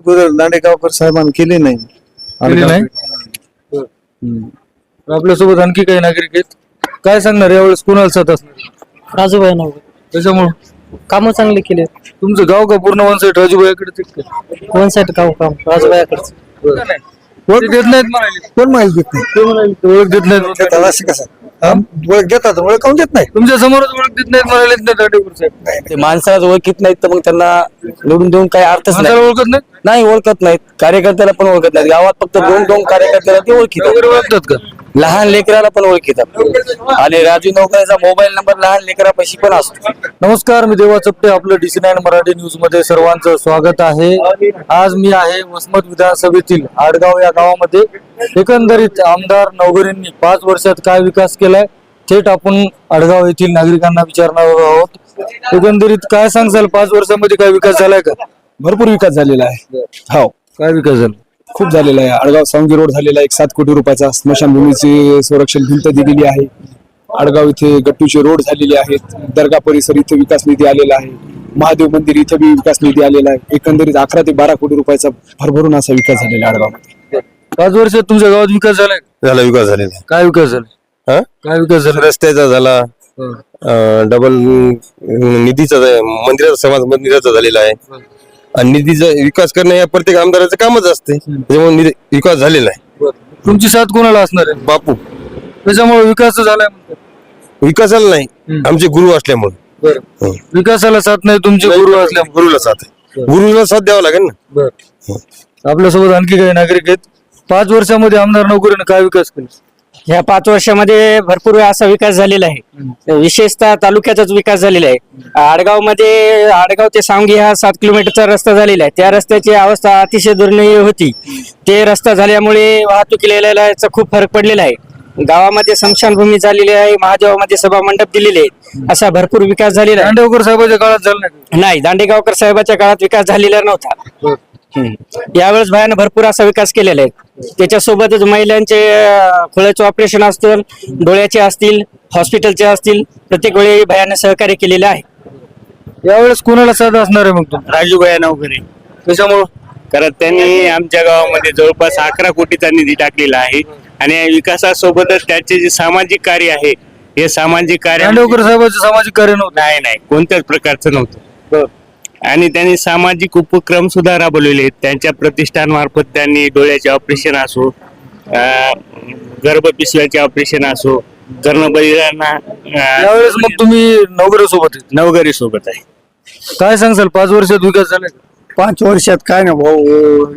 अगोदर दांडेगावकर साहेबांनी केली नाही. केली नाही? आपल्यासोबत आणखी काही नागरिक आहेत? काय सांगणार यावेळेस कोणाला साथ असणार? राजूभाई नाव. त्याच्यामुळं? कामं चांगले केले तुमचं गाव का? पूर्ण वन साईड राजूभाईकडे वन साईड काम काम राजूभाईकडचं ओळख देत नाहीत म्हणाले. कोण माहिती देत नाही? ते म्हणाले. ओळख देत नाहीत म्हणाले. देतात असं कसं हा? ओळख देतात ओळख काऊन देत नाही? तुमच्या समोरच ओळख देत नाहीत म्हणाले ना दांडेकर साहेब. ते माणसाला ओळखीत नाहीत तर मग त्यांना निवडून देऊन काही अर्थच माणसाला नाही. ओळखत नाही नाही ओळखत नाहीत. कार्यकर्त्याला पण ओळखत नाहीत. गावात फक्त दोन दोन कार्यकर्त्याला ते ओळखीतात. वगैरे ओळखतात का? लहान लेकराला पण ओळखीतात. आणि राजू नौकऱ्याचा मोबाईल नंबर लहान लेकरापाशी पण असतो. नमस्कार मी देवा चपटे आपलं डीसी नाईन मराठी न्यूजमध्ये सर्वांचं स्वागत आहे. आज मी आहे वसमत विधानसभेतील आडगाव या गावामध्ये. एकंदरीत आमदार नवगरींनी पाच वर्षात काय विकास केलाय थेट आपण आडगाव येथील नागरिकांना विचारणार आहोत. एकंदरीत काय सांगसाल पाच वर्षामध्ये काय विकास झालाय का? भरपूर विकास झालेला आहे. हो. काय विकास झाला? खूप झालेला आहे. आडगाव सावंगी रोड झालेला आहे एक सात कोटी रुपयाचा स्मशानभूमीची संरक्षण भिंत दिलेली आहे. आडगाव इथे गट्टूचे रोड झालेले आहेत. दर्गा परिसर इथे विकास निधी आलेला आहे. महादेव मंदिर इथे बी विकास निधी आलेला आहे. एकंदरीत अकरा ते बारा कोटी रुपयाचा भरभरून असा विकास झालेला आहे आडगाव. पाच वर्षात तुमच्या गावात विकास झालाय? का? झाला विकास झालेला काय विकास झाला? हा? काय विकास झाला? रस्त्याचा झाला. डबल निधीचा मंदिराचा समाज मंदिराचा झालेला आहे. आणि निधीचा विकास करणं या प्रत्येक आमदाराचं कामच असते. त्याच्यामुळे निधी- विकास झालेला आहे. तुमची साथ कोणाला असणार आहे? बापू. त्याच्यामुळे विकास झालाय. विकासाला नाही आमचे गुरु असल्यामुळे. हं. विकासाला साथ नाही तुमचे गुरु असल्यामुळे. गुरुला साथ आहे. गुरुला साथ द्यावा लागेल ना? आपल्यासोबत आणखी काही नागरिक आहेत. पाच वर्षामध्ये आमदार नोकरीने काय विकास केला? ह्या पाच वर्षामध्ये भरपूर असा विकास झालेला आहे. विशेषतः तालुक्याचाच विकास झालेला आहे. आडगावमध्ये आडगाव ते सांगली हा सात किलोमीटरचा रस्ता झालेला आहे. त्या रस्त्याची अवस्था अतिशय दुर्णय होती. ते रस्ता झाल्यामुळे वाहतुकीला याचा खूप फरक पडलेला आहे. गावामध्ये स्मशानभूमी झालेली आहे महादेवामध्ये सभा मंडप दिलेले आहेत. असा भरपूर विकास झालेला आहे. दांडेवकर साहेबाच्या काळात झाला नाही. दांडेगावकर साहेबाच्या काळात विकास झालेला नव्हता. यावेळेस भयानं भरपूर असा विकास केलेला आहे. त्याच्यासोबतच महिलांचे खोळ्याचे ऑपरेशन असतील डोळ्याचे असतील हॉस्पिटलचे असतील प्रत्येक वेळी भयानं सहकार्य केलेलं आहे. यावेळेस कोणाला साथ असणार आहे मग तुम्ही राजूभाई नवकरे त्याच्यामुळं कारण त्यांनी आमच्या गावामध्ये जवळपास अकरा कोटीचा निधी टाकलेला आहे. आणि या विकासासोबतच त्याचे जे सामाजिक कार्य आहे हे सामाजिक कार्य साहेबांचं सामाजिक कार्य नव्हतं. नाही नाही. कोणत्याच प्रकारचं नव्हतं. आणि त्यांनी सामाजिक उपक्रम सुद्धा राबवलेले आहेत. त्यांच्या प्रतिष्ठानमार्फत त्यांनी डोळ्याचे ऑपरेशन असो गर्भपिशव्याचे ऑपरेशन असो कर्णबळीरांना यावेळेस मग तुम्ही नवगरे सोबत नवगरी सोबत आहे. काय सांगसाल पाच वर्षात विकास झालाय का? पाच वर्षात काय ना भाऊ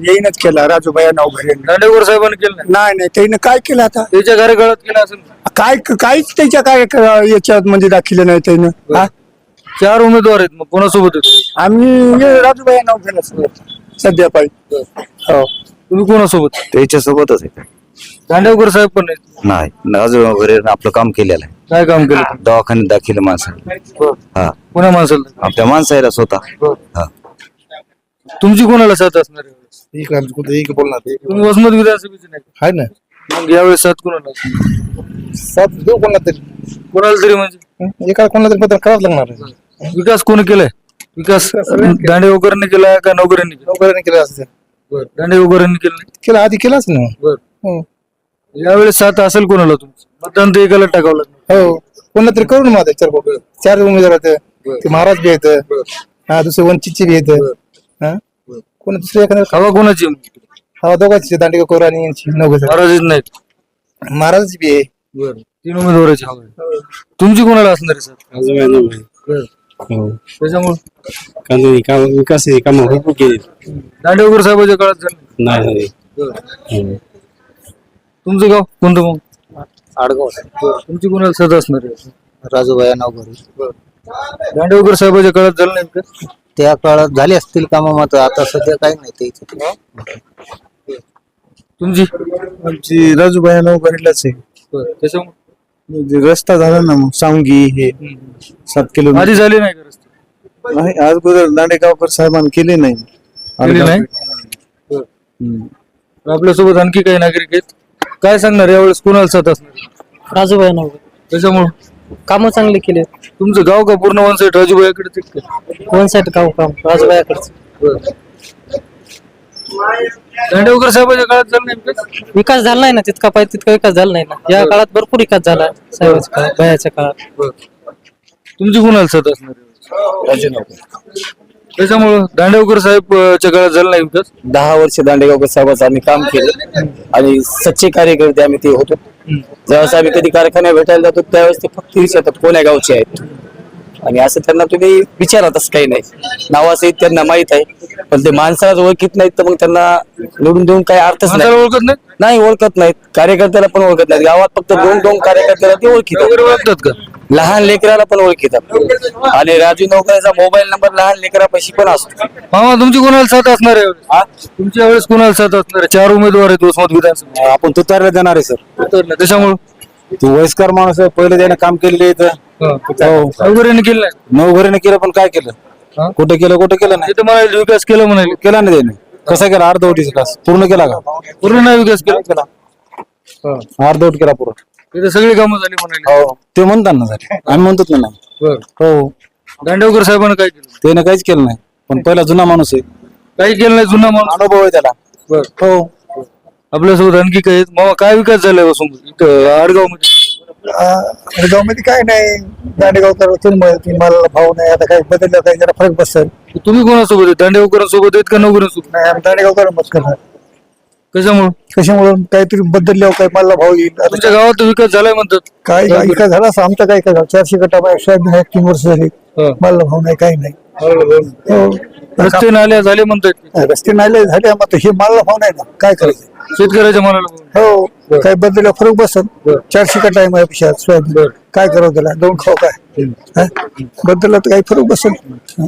येईनच केला. राजूबाई नवघरे दांडेवकर साहेबांनी केलं नाही? नाही नाही त्याने काय केलं आता? त्याच्या कार्यकाळात केलं असेल. काय काहीच त्याच्या काय याच्यात म्हणजे दाखिलं नाही त्यानं. हा? चार उमेदवार आहेत मग कोणासोबत आहेत? आम्ही हे राजूबाई नवघरे सध्या पाहिजे हो. तुम्ही कोणासोबत? त्याच्यासोबतच आहे. दांडेवकर साहेब पण आहेत. नाही राजू वगैरे आपलं काम केलेलं आहे. काय काम केलं? दवाखान्यात दाखल माणसं. हा. कोणा माणसाला? आपल्या माणसं आहे स्वतः हा. तुमची कोणाला साथ असणार आहे? तुम्ही वसमत विधानसभेचे नाही? आहे ना. मग यावेळेस साथ कोणाला? असणार? सात देऊ कोणाला तरी. कोणाला तरी म्हणजे? एका कोणाला तरी बदल करावं लागणार आहे. विकास कोणी केलाय? विकास दांडेवकरांनी केलाय. का नोकऱ्यांनी केला नोकऱ्याने केलं असतं केलं नाही? केलं आधी केलाच ना. यावेळेस साथ असेल कोणाला तुमचं? मतदान तर एकाला टाकावं लागणार. हो कोणाला तरी करू ना माझा चार. चार उमेदवार आहेत. ते महाराज बी आहेत. हा दुसरे वंचितचे बी आहेत. हा? कोण दुसरे एखाद्या हवा कोणाची आहे? हा दोघांची दांडेगा कोर आणि यांची नवघ महाराजच नाहीत. महाराज बी आहे. तीन उमेदवाराची हवा. आहे. तुमची कोणाला असणार आहे साथ त्याच्यामुळे? विकास काम भरपूर केले. दांडेवकर साहेबाच्या काळात झालं. नाही तुमचं गाव कोणतं मग? आडगाव. तुमची कोणाला साथ असणार आहे? राजूभाई नावघरे दांडेवकर साहेबाच्या काळात झालं नाही का? त्या काळात झाले असतील कामं मात्र आता सध्या काही नाही ते तुमची? आमची राजूबाई नवघरेलाच आहे. त्याच्यामुळे? म्हणजे रस्ता झाला ना मग सांगी हे सात किलो आधी झाली नाही का रस्ते? नाही अगोदर दांडेगावकर साहेबांनी केली नाही. केली नाही? आपल्यासोबत आणखी काही नागरिक आहेत? काय सांगणार यावेळेस कोणाला साथ असणार? राजूभाई नावघरे त्याच्यामुळे? कामं चांगले केले तुमचं गाव का पूर्ण वन साईड? राजूबाईकडे वन साईड काम काम राजूभाईकडचं दांडेवकर साहेबांच्या काळात झालं नाही विकास? विकास झाला नाही ना तितका पाहिजे तितका विकास झाला नाही ना. या काळात भरपूर विकास झाला साहेबाच्या काळात भयाच्या काळात. तुमची कोणाला सत असणार आहे? त्याच्यामुळं दांडेवकर साहेबच्या काळात झाला नाही विकास? दहा वर्ष दांडेगावकर साहेबांचं आम्ही काम केलं आणि सच्चे कार्यकर्ते आम्ही ते होतो. ज्यावेळेस आम्ही कधी कारखान्यात भेटायला जातो त्यावेळेस ते फक्त विचारतात कोण्या गावचे आहेत? आणि असं त्यांना तुम्ही विचारा तसं काही नाही. नावासहित त्यांना माहीत आहे. पण ते माणसाला ओळखीत नाहीत तर मग त्यांना निवडून देऊन काही अर्थच नाही. ओळखत नाही नाही ओळखत नाहीत. कार्यकर्त्याला पण ओळखत नाहीत. गावात फक्त दोन दोन कार्यकर्त्याला ते ओळखीत वगैरे ओळखतात का? लहान लेकराला पण ओळखीतात आणि राजू नौकऱ्याचा मोबाईल नंबर लहान लेकरापाशी पण असतो. मामा तुमची कोणाला साथ असणार आहे? तुमच्या वेळेस कोणाला साथ असणार आहे? चार उमेदवार आहेत वसमत विधानसभा आपण तुतारला देणार आहे सर. त्याच्यामुळं तू वयस्कर माणूस आहे पहिले त्याने काम केलेले इथं. नोकरीने केलं नाही? नवघरीने केलं पण काय हा? केलं कुठे केलं कुठे केलं नाही. म्हणाले विकास केला म्हणाले. केला नाही त्याने. कसा केला? अर्धवटीचा क्लास पूर्ण केला का? पूर्ण नाही विकास केला? केला. अर्धवट केला पूर्ण. तिथे सगळी कामं झाली म्हणाले. हो. ते म्हणतात ना झाले. आम्ही म्हणतो ना नाही. हो. दांडेवकर साहेबांना काय केलं? त्याने काहीच केलं नाही. पण पहिला जुना माणूस आहे. काही केलं नाही जुना माणूस. अनुभव आहे त्याला. हो. आपल्यासोबत आणखी काय? मामा काय विकास झालाय वसुंब इथं आडगावमध्ये गावमध्ये काय नाही. दांडेगावकर मला भाव नाही. आता काही बदललं काही जरा फरक बसेल तुम्ही कोणासोबत आहेत? दांडेवकरांसोबत आहेत का नोकऱ्यांसोबत नाही आम्ही दांडेगावकर मत करणार. कशामुळे? कशामुळे? काहीतरी बदलल्यावर काही मला भाव येईल. आता तुमच्या गावात विकास झालाय म्हणतात. काय काय काय झालं असं आमचं काय काय झालं? चारशे गटा सोयाबीन आहे तीन वर्ष झाली. मला भाव नाही काही नाही. रस्ते नाल्या झाले म्हणतात रस्ते नाले झाले आम्हाला हे मला भाव नाही ना. काय करायचं? शेतकऱ्याच्या मनाला हो काही बदलल्या फरक बसल. चारशे कटा आहे माझ्या पेक्षा सोयाबीन काय करावं त्याला? दोन खाऊ काय? हा? बदलला तर काही फरक बसल. हा.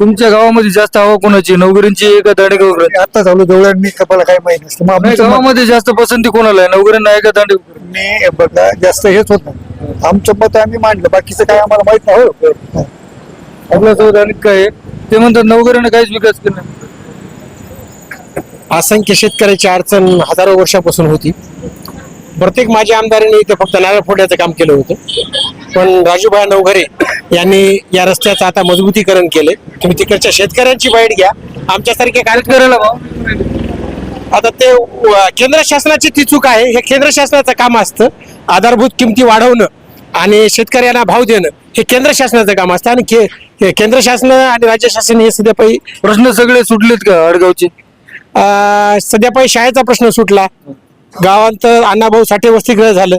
तुमच्या गावामध्ये जास्त हवा कोणाची? नवकरींची आहे का दांडेगावकर आता चालू जवळ मी कपाला काही माहीत नसतं. मग नाही आमचं मत- गावामध्ये जास्त पसंती कोणाला आहे? नवकऱ्यांना आहे का दांडेगावकर मी बघा जास्त हेच होत नाही. आमचं मत आम्ही मांडलं. बाकीचं काय आम्हाला माहीत नाही हो. आपल्यासोबत आणखी काय आहे? ते म्हणतात नवकऱ्यांना काहीच विकास केला नाही. असंख्य शेतकऱ्याची अडचण हजारो वर्षापासून होती. प्रत्येक माझ्या आमदारांनी इथे फक्त नारळ फोडण्याचं काम केलं होतं. पण राजूभाई नवघरे यांनी या रस्त्याचं आता मजबूतीकरण केले तुम्ही तिकडच्या शेतकऱ्यांची बाईट घ्या. आमच्यासारख्या शेतकऱ्याला भाव आता ते अ, केंद्र शासनाची ती चूक आहे. हे केंद्र शासनाचं काम असतं. आधारभूत किमती वाढवणं आणि शेतकऱ्यांना भाव देणं हे केंद्र शासनाचं काम असतं. आणि के- हे केंद्र शासन आणि राज्य शासन हे सध्या पायी प्रश्न सगळे सुटलेत का आडगावचे? अं, सध्या पायी शाळेचा प्रश्न सुटला. गावात अण्णाभाऊ साठे वसतिगृह झालं.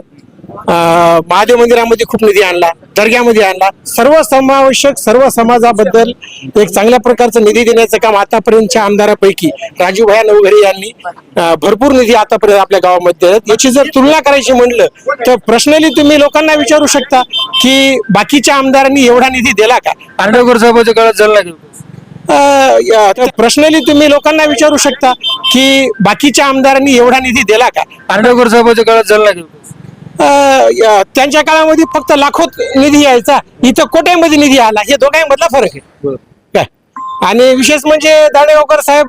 महादेव मंदिरामध्ये खूप निधी आणला दर्ग्यामध्ये आणला सर्व समावेशक सर्व समाजाबद्दल एक चांगल्या प्रकारचं निधी देण्याचं काम आतापर्यंतच्या आमदारापैकी राजूभाई नवघरे यांनी भरपूर निधी आतापर्यंत आपल्या गावामध्ये. याची जर तुलना करायची म्हणलं तर प्रश्नली तुम्ही लोकांना विचारू शकता की बाकीच्या आमदारांनी एवढा निधी दिला का दांडेगावकर साहेबाच्या काळात झाला? प्रश्नली तुम्ही लोकांना विचारू शकता की बाकीच्या आमदारांनी एवढा निधी दिला का दांडेगावकर साहेबाच्या काळात झाला त्यांच्या काळामध्ये फक्त लाखोत निधी यायचा. इथं कोट्यामध्ये निधी आला. हे दोघांमधला फरक आहे. काय? आणि विशेष म्हणजे दाणेगावकर साहेब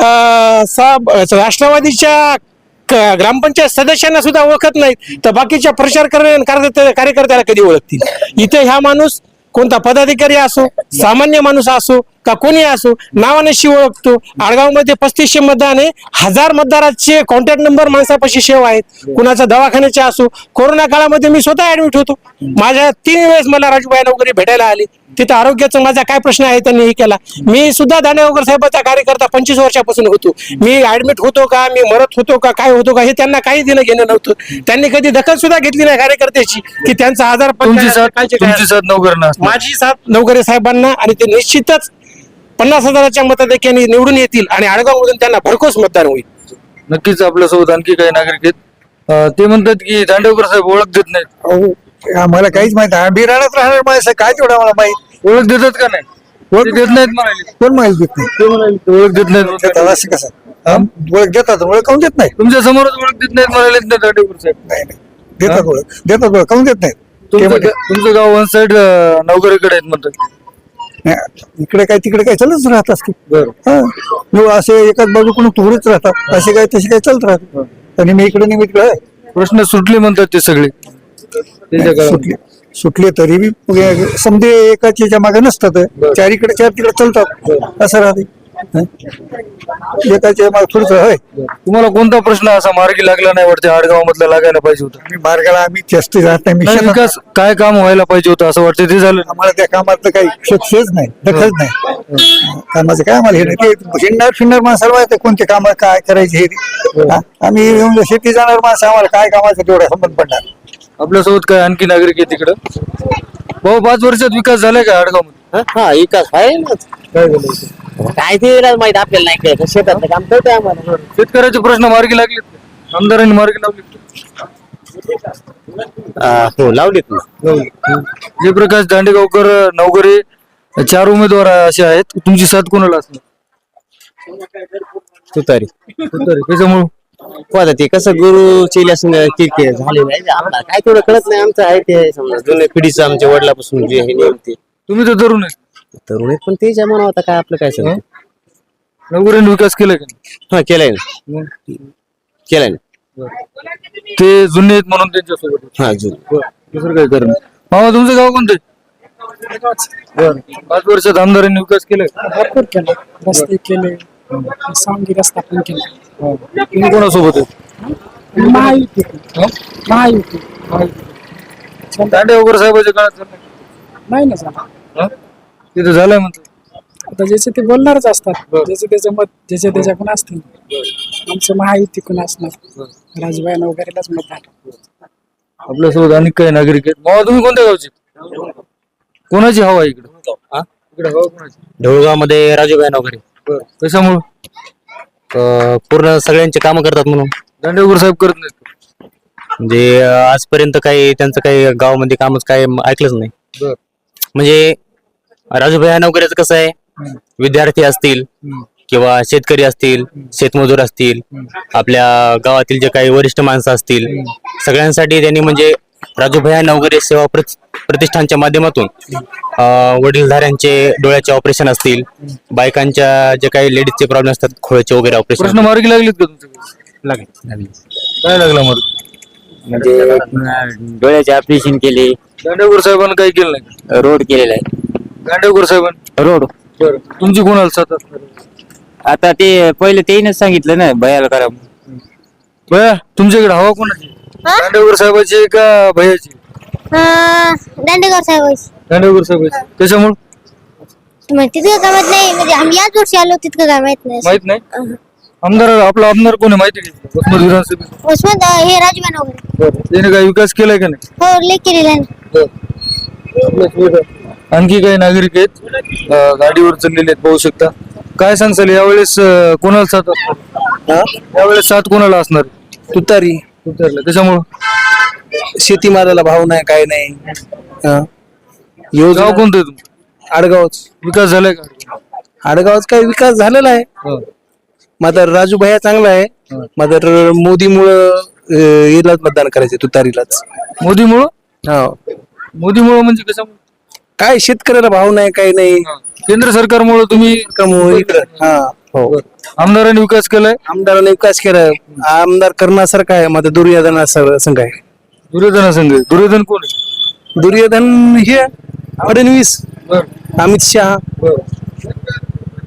अं, साहेब राष्ट्रवादीच्या ग्रामपंचायत सदस्यांना सुद्धा ओळखत नाहीत. तर बाकीच्या प्रचार करणाऱ्या कार्यकर्त्याला कधी ओळखतील? इथे हा माणूस कोणता पदाधिकारी असो सामान्य माणूस असो का कोणी असो नावाने शिव ओळखतो. आडगावमध्ये पस्तीसशे मतदान आहे. हजार मतदाराचे कॉन्टॅक्ट नंबर माणसापाशी सेवा आहेत. कुणाचा दवाखान्याचे असो कोरोना काळामध्ये मी स्वतः ऍडमिट होतो. माझ्या तीन वेळेस मला राजूबाई वगैरे भेटायला आली. तिथं आरोग्याचा माझा काय प्रश्न आहे त्यांनी हे केला. मी सुद्धा दानेवकर साहेबाचा कार्यकर्ता पंचवीस वर्षापासून होतो. मी ऍडमिट होतो का मी मरत होतो का काय होतो का हे त्यांना काही देणं घेणं नव्हतं. त्यांनी कधी दखल सुद्धा घेतली नाही कार्यकर्त्याची की त्यांचा आजार. माझी साथ नवकरे साहेबांना आणि ते निश्चितच पन्नास हजाराच्या मताधिक्याने निवडून येतील आणि आडगावमधून त्यांना भरघोस मतदान होईल. नक्कीच आपल्यासोबत आणखी काही नागरिक आहेत. ते म्हणतात की दांडेवकर साहेब ओळख देत नाहीत. आम्हाला काहीच माहीत नाही. आम्ही राहण्यात राहणार माणसं काय तेवढं आम्हाला माहीत? ओळख देतात का नाही? ओळख देत नाहीत म्हणाले. कोण माहीत देत नाही? ते म्हणाले ओळख देत नाहीत. असं कसं? हा? ओळख देतात ओळख काऊन देत नाही तुमच्या समोरच ओळख देत नाहीत म्हणाले ना साहेब नाही नाही. देतात ओळख. देतात ओळख काऊन देत नाही ते तुमचं म्हणे, गा- तुमचं गाव वन साइड नवकरीकडे आहेत म्हणतात. नाही, इकडे काय तिकडे काय चालूच राहत असते हा. मग असे एकाच बाजू कोण थोडीच राहतात. असे काय तसे काय चालत राहत आणि मी इकडे नाही मी इकडे आहे. प्रश्न सुटले म्हणतात ते सगळे. सुटले. सुटले तरी बी. समजे एकाच्या मागे नसतात. चार इकडे चार तिकडे चालतात. असं राहते? एकाच्या मागे थोडस होय. तुम्हाला कोणता प्रश्न असा मार्गी लागला नाही वाटते? आडगाव मधला लागायला पाहिजे होता? मार्गाला आम्ही जास्त जात नाही. विकास काय काम व्हायला पाहिजे होतं असं वाटतं? ते झालं. आम्हाला त्या कामातलं काही सक्सेस नाही. दखल नाही. कामाचं काय आम्हाला हे नाही. ते शिंणार फिरणार माणसाला माहिती कोणते काम काय करायचे हे? आम्ही शेती जाणार माणसं आम्हाला काय कामाचं तेवढा संबंध पडणार. आपल्यासोबत काय आणखी नागरिक आहे तिकडं? भाऊ पाच वर्षात विकास झालाय का आडगावमध्ये हा विकास आहे ना काय ते माहीत आपल्याला नाही काय शेतात काम करतोय आम्हाला. शेतकऱ्याचे प्रश्न मार्गी लागलेत? आमदारांनी मार्गी लावले हो लावलीत ना. जयप्रकाश दांडेगावकर नवगरे चार उमेदवार असे आहेत. तुमची साथ कोणाला असणार? तुतारी. तुतारी त्याच्यामुळं? आता ते कसं गुरु चेल्या संग ते ते झालेलं आहे आम्हाला काय तेवढं कळत नाही आमचं आहे ते समजा जुन्या पिढीचं आमच्या वडिलापासून जे आहे नियम ते. तुम्ही तर तरुण आहे. तरुण आहेत पण ते जमाना होता काय आपलं काय सांगतो नवगरेंनी विकास केलाय का हा केलाय ना. केलाय ना. ते जुने आहेत म्हणून त्यांच्यासोबत. हा जुन. दुसरं काय करणं मामा तुमचं गाव कोणतं? बरं. पाच वर्षात आमदारांनी विकास केलाय भरपूर केलं रस्ते केले. सांगी रस्ता पण केला तुम्ही कोणासोबत आहे? महायुती. महायुती. दांडे वगैरे साहेबाच्या काळात झालं नाही? ना झाला. हा? तिथं झालंय म्हणतो आता ज्याचे ते बोलणारच असतात. ज्याचे त्याचं मत ज्याचे त्याच्याकडून असतील? आमचं महायुतीकडून असणार? राजबाईन वगैरेलाच मत आपल्यासोबत अनेक काही नागरिक आहेत. मामा तुम्ही कोणत्या गावचे? कोणाची हवा आहे इकडे? इकडे हवा कोणाची? ढोळगावमध्ये राजूभाई बरं. कशामुळं? पूर्ण सगळ्यांचे काम करतात म्हणून? दांडेवकर साहेब करत नाहीत. का? म्हणजे अं, आजपर्यंत काही त्यांचं काही गावामध्ये कामच काय ऐकलंच नाही. बरं. म्हणजे राजूभाई नोकऱ्याचं कसं आहे? विद्यार्थी असतील किंवा शेतकरी असतील शेतमजूर असतील आपल्या गावातील जे काही वरिष्ठ माणसं असतील सगळ्यांसाठी त्यांनी म्हणजे राजूभाई नवगरे सेवा प्रति- प्रतिष्ठानच्या माध्यमातून वडीलधाऱ्यांचे डोळ्याचे ऑपरेशन असतील बायकांच्या जे काही लेडीजचे प्रॉब्लेम असतात खोळ्याचे वगैरे प्रश्न ऑपरेशन मार्गी लागलेत का तुमच्याकडे काय लागला मग? म्हणजे डोळ्याचे ऑपरेशन केले. दांडेवकर साहेबांना काही केलं नाही? रोड केलेला आहे. दांडेवकर साहेबांनी? रोड. बरं. तुमची कोणाला साथ असणार आहे? आता ते पहिले तेच सांगितलं ना भयाला करा बया तुमच्याकडे हवा कोणाची? दांडेवकर साहेबाची का भैयाची? दांडेगाव साहेब. दांडेवकर साहेबाची त्याच्यामुळं म्हणजे तितकं काय माहीत नाही म्हणजे आम्ही याच वर्षी आलो तितकं काय माहीत नाही. माहीत नाही? आमदार आपला आमदार कोण आहे माहिती आहे का? उस्मान अं, हे राजमान वगैरे. त्याने काय विकास केलाय का नाही? हो लय केलेलं आहे. आणखी काही नागरिक आहेत? अं, गाडीवर चाललेले आहेत पाहू शकता. काय सांगसाल यावेळेस अं, कोणाला साथ असणार? यावेळेस साथ कोणाला असणार? तुतारी. तुतारला त्याच्यामुळं शेतीमालाला भाव नाही काय नाही. हा. गाव योजना कोणतं आहे तुमचं? आडगावच. विकास झालाय का? आडगावच काही विकास झालेला आहे. हो. मात्र राजू भैया चांगला आहे. मात्र मोदीमुळं यालाच मतदान करायचं तुतारीलाच. मोदीमुळं? हा. मोदीमुळं म्हणजे कशामुळे? काय शेतकऱ्याला भाव नाही काही नाही. केंद्र सरकारमुळे तुम्ही इकडं. हा. हो. आमदारांनी विकास केलाय? आमदाराने विकास केला आमदार करण्यासारखा आहे मात्र दुर्योधना संघ आहे दुर्योधना संघ दुर्योधन कोण आहे? दुर्योधन हे फडणवीस अमित शहा.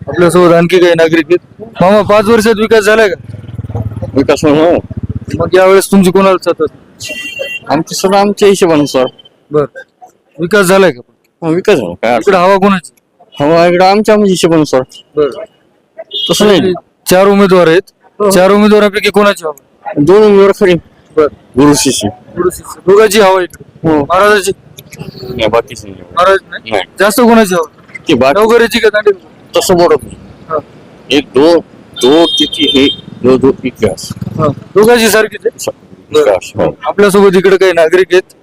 आपल्यासोबत आणखी काही नागरिक आहेत. मामा पाच वर्षात विकास झालाय का? विकास मग यावेळेस तुमची कोणाला असणार? आमची सगळं आमच्या हिशोबानुसार बर. विकास झालाय का? विकास काय इकडे हवा कोणाची? हवा इकडं आमच्या हिशोबानुसार बर. तसं नाही. चार उमेदवार आहेत. चार उमेदवारांपैकी कोणाची हवा? दोन उमेदवार खरी. बर. गुरु शिष्य. दोघांची हवा इकडे. महाराजाची? बाकीच महाराज नाही? नाही. जास्त कोणाची हवा? की बाकी नवघरेची का दांडे? तसं बोलत हा. एक दो दो किती हे दो दो विकास दोघांची सारखीच आहे? विकास हो. आपल्यासोबत इकडे काही नागरिक आहेत.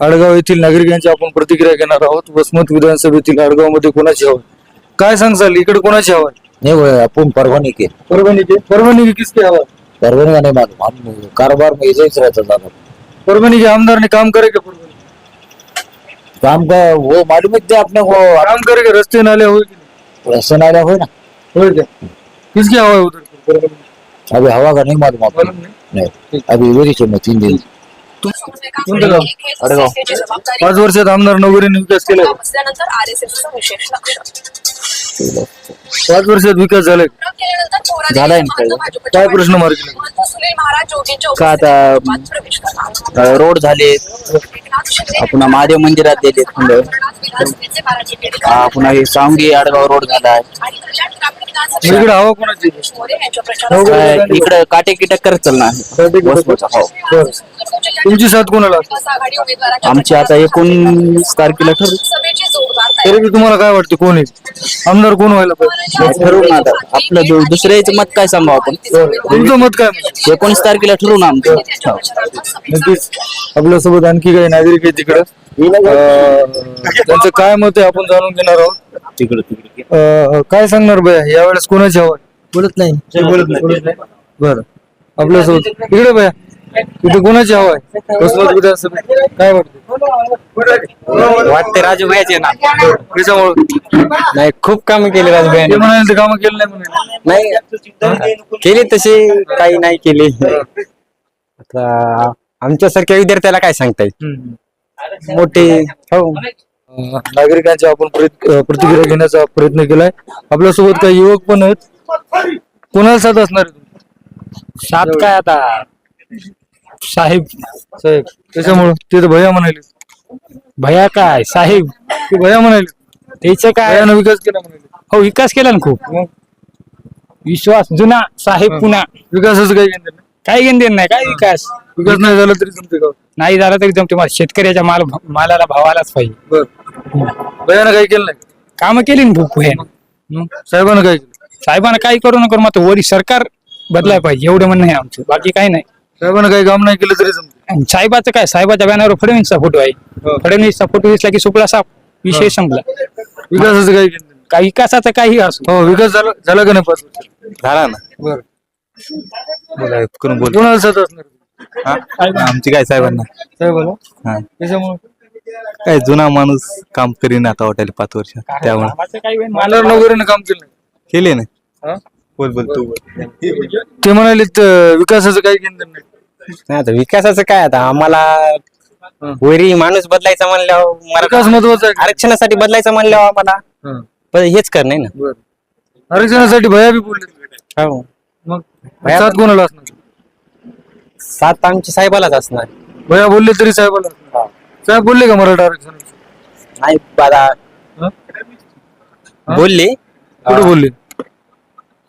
आडगाव येथील नागरिकांची आपण प्रतिक्रिया घेणार आहोत. वसमत विधानसभेतील आडगावमध्ये कोणाची हवा? आहे? काय सांगसाल? इकडे कोणाची हवा आहे? नहीं वो अपन परवानी के। परभणी के? परभणी की किसकी हवा है? का नहीं मालूम। हम कारोबार में ऐसे ही रहता था। परभणी के आमदार ने काम करे क्या परभणी काम का वो मालूम है क्या अपने को काम करे क्या? रस्ते नाले हुए कि नहीं? राशन आया हो ना। हुए क्या? किसकी हवा है उधर? अभी हवा का नहीं मालूम आपको। नहीं? अभी इधर ही तीन दिन। पाच वर्षात आमदार नवगरेंनी विकास केला पाच वर्षात विकास झालाय. झालाय ना काय? प्रश्न मार्गी का आता रोड झाले. पुन्हा महादेव मंदिरात दिले पुन्हा पुन्हा हे सांगी आडगाव रोड झालाय. इकडे हवा कोणाची? इकडे काटे की टक्कर चालणार हो. तुमची साथ कोणाला? आमची आता एकोणीस तारखेला ठरू तरी बी तुम्हाला काय वाटतं कोण आहे आमदार कोण व्हायला पाहिजे? ठरवू ना आता आपलं दु- दुसऱ्याचं मत काय सांगू आपण? तुमचं मत काय? एकोणीस तारखेला ठरवू ना आमचं हो. नक्कीच. आपल्यासोबत आणखी काही नागरिक आहेत तिकडं. अं, त्यांचं काय मत आहे आपण जाणून घेणार आहोत. अं, काय सांगणार भैया यावेळेस कोणाची हवा बोलत नाही. बोलत नाही. बरं. आपल्यासोबत. इकडे भैया इथे कोणाची हवा आहे? वसमत विधानसभेत काय वाटतं वाटते राजू भैयाचे ना. त्याच्यामुळे नाही खूप काम केले राजू म्हणाले ते कामं केलं नाही म्हणाले नाही केले तसे काही नाही केले. आता आमच्यासारख्या विद्यार्थ्याला काय सांगता येईल? मोठे हो. अं, नागरिकांच्या आपण प्रतिक्रिया घेण्याचा प्रयत्न केलाय. आपल्यासोबत काही युवक पण आहेत. कोणाला साथ असणार? सात काय आता? साहेब. साहेब त्याच्यामुळं ते तर भैया म्हणाले. भैया काय? साहेब. ते भैया म्हणाले. त्याचं काय? भैयानं विकास केला म्हणाले. हो विकास केला ना खूप. विश्वास जुना साहेब पुन्हा. विकासाचं काही घेणं नाही. काही घेण देण नाही काय विकास. विकास नाही झाला तरी जमते का? नाही झाला तरी जमते. मला शेतकऱ्याच्या माल मालाला भावालाच पाहिजे. बर. भैयानं काही केलं नाही? काम केली ना भूक भैयानं. मग? साहेबानं काय केलं? साहेबांना काही करू नका मग वरी सरकार बदलाय पाहिजे. एवढं म्हणणं आहे आमचं. बाकी काही नाही. साहेबानं काही काम नाही केलं तरी जमते आणि साहेबाचं काय? साहेबाच्या बॅनरवर फडणवीसचा फोटो आहे. फडणवीसचा फोटो दिसला की सुपला साप विषय संपला. विकासाचं काही नाही. काही विकासाचं काही असो. हो विकास झाला झाला का नाही पाच? झाला ना. बरं. बोला करून बोल कोणाला साथ असणार? आमची काय साहेबांना? साहेबाला? हा. त्याच्यामुळे? काय जुना माणूस काम करीन आता वाटायला पाच वर्ष. त्यामुळे. कामाचं काही होईन, काम केलं नाही. केले ना. हा? बोल बोल तू बोल. ते म्हणाले त- विकासाचं काही देणं नाही. नाही आता विकासाचं काय आता? आम्हाला वैरी माणूस बदलायचा म्हणल्यावर विकास मराठा महत्त्वाचा आहे आरक्षणासाठी बदलायचं म्हणल्यावर आम्हाला. हा. पण हेच कर नाही ना. बरं. आरक्षणासाठी भया बी बोलले हो. मग साथ कोणाला असणार? सात आमच्या साहेबालाच असणार. भया बोलले तरी साहेबाला असणार. साहेब बोलले का मराठा आरक्षण नाही हा? बोलले. कुठे बोलले?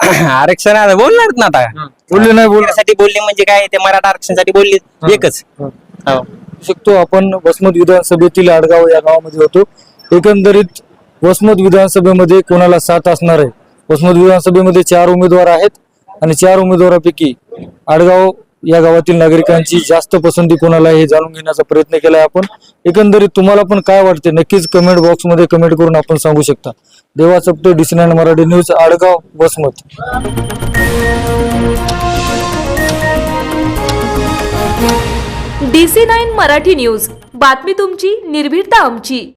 आरक्षण आता बोलणार ना आता. बोलले नाही बोलसाठी बोलले म्हणजे काय ते मराठा आरक्षणासाठी बोलले एकच. हा. हो. शकतो आपण वसमत विधानसभेतील आडगाव या गावामध्ये होतो. एकंदरीत वसमत विधानसभेमध्ये कोणाला साथ असणार आहे? वसमत विधानसभेमध्ये चार उमेदवार आहेत आणि चार उमेदवारापैकी आडगाव या गावातील नागरिकांची जास्त पसंती कोणाला हे जाणून घेण्याचा प्रयत्न केलाय आपण. एकंदरीत तुम्हाला पण काय वाटते? नक्कीच कमेंट बॉक्समध्ये कमेंट करून आपण सांगू शकता. Deva Chapte DC nine Marathi news Adgaon Vasmat. D C nine Marathi news. बातमी तुमची निर्भीडता आमची.